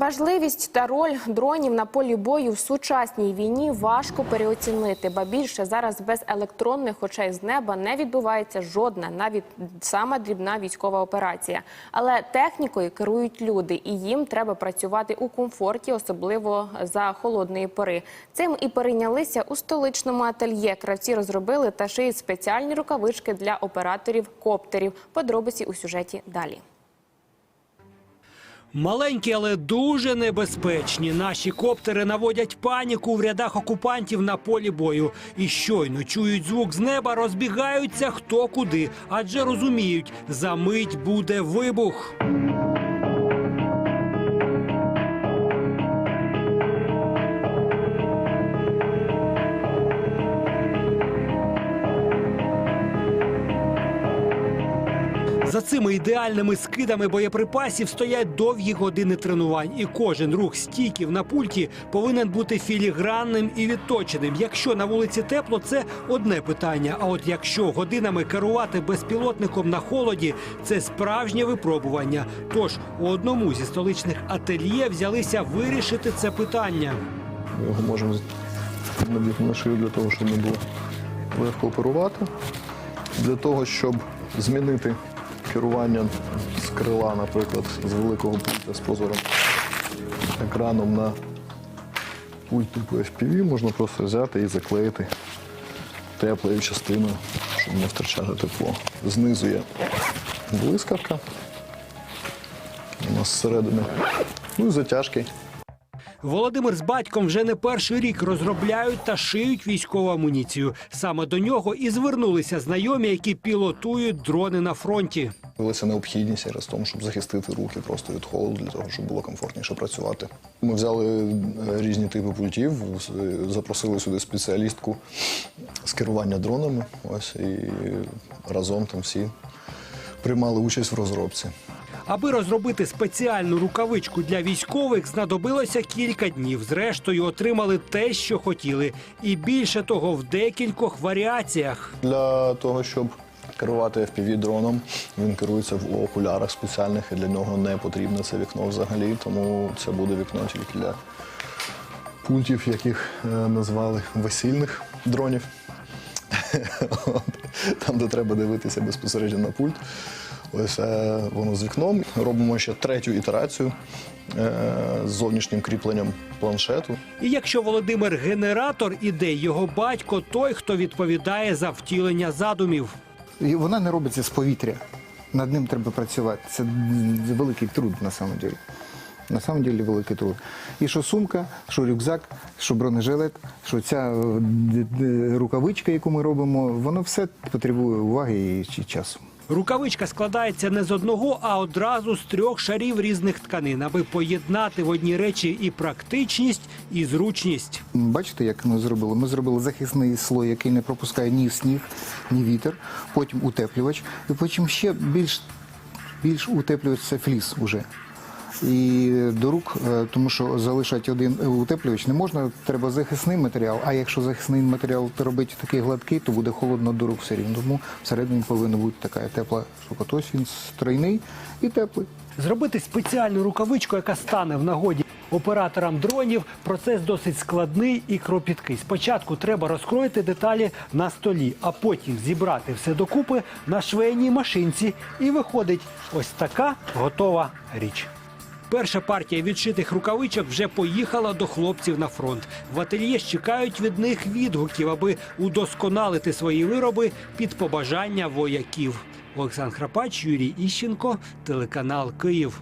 Важливість та роль дронів на полі бою в сучасній війні важко переоцінити. Ба більше зараз без електронних очей з неба не відбувається жодна, навіть сама дрібна військова операція. Але технікою керують люди, і їм треба працювати у комфорті, особливо за холодної пори. Цим і перейнялися у столичному ательє. Кравці розробили та шиють спеціальні рукавички для операторів коптерів. Подробиці у сюжеті далі. Маленькі, але дуже небезпечні. Наші коптери наводять паніку в рядах окупантів на полі бою. І щойно чують звук з неба, розбігаються хто куди, адже розуміють, за мить буде вибух. За цими ідеальними скидами боєприпасів стоять довгі години тренувань, і кожен рух стійків на пульті повинен бути філігранним і відточеним. Якщо на вулиці тепло, це одне питання. А от якщо годинами керувати безпілотником на холоді, це справжнє випробування. Тож у одному зі столичних ательє взялися вирішити це питання. Ми його можемо надіти на шию для того, щоб не було легко оперувати. Для того, щоб змінити керування з крила, наприклад, з великого пульта з прозорим екраном на пульт типу FPV, можна просто взяти і заклеїти теплою частиною, щоб не втрачати тепло. Знизу є блискавка. У нас зсередини. Ну і затяжки. Володимир з батьком вже не перший рік розробляють та шиють військову амуніцію. Саме до нього і звернулися знайомі, які пілотують дрони на фронті. Виявилася необхідність якраз в тому, щоб захистити руки просто від холоду, для того, щоб було комфортніше працювати. Ми взяли е, різні типи пультів, запросили сюди спеціалістку з керування дронами. Ось і разом там всі приймали участь в розробці. Аби розробити спеціальну рукавичку для військових, знадобилося кілька днів. Зрештою, отримали те, що хотіли, і більше того, в декількох варіаціях. Для того, щоб керувати FPV дроном, він керується в окулярах спеціальних, і для нього не потрібне це вікно взагалі, тому це буде вікно тільки для пультів, яких е, назвали весільних дронів. Там, де треба дивитися безпосередньо на пульт. Ось воно з вікном. Робимо ще третю ітерацію е, з зовнішнім кріпленням планшету. І якщо Володимир генератор ідей, його батько той, хто відповідає за втілення задумів. І вона не робиться з повітря. Над ним треба працювати. Це великий труд на самом деле. На самом деле великий труд. І що сумка, що рюкзак, що бронежилет, що ця е, рукавичка, яку ми робимо, воно все потребує уваги і часу. Рукавичка складається не з одного, а одразу з трьох шарів різних тканин, аби поєднати в одній речі і практичність, і зручність. Бачите, як ми зробили? Ми зробили захисний слой, який не пропускає ні сніг, ні вітер, потім утеплювач, і потім ще більш, більш утеплювач це фліс уже. І до рук, е, тому що залишати один утеплювач не можна, треба захисний матеріал. А якщо захисний матеріал робити такий гладкий, то буде холодно до рук все рівно. Тому всередині повинна бути така тепла штука. Тобто він стройний і теплий. Зробити спеціальну рукавичку, яка стане в нагоді операторам дронів, процес досить складний і кропіткий. Спочатку треба розкроїти деталі на столі, а потім зібрати все докупи на швейній машинці, і виходить ось така готова річ. Перша партія відшитих рукавичок вже поїхала до хлопців на фронт. В ательє чекають від них відгуків, аби удосконалити свої вироби під побажання вояків. Олександр Храпач, Юрій Іщенко, телеканал Київ.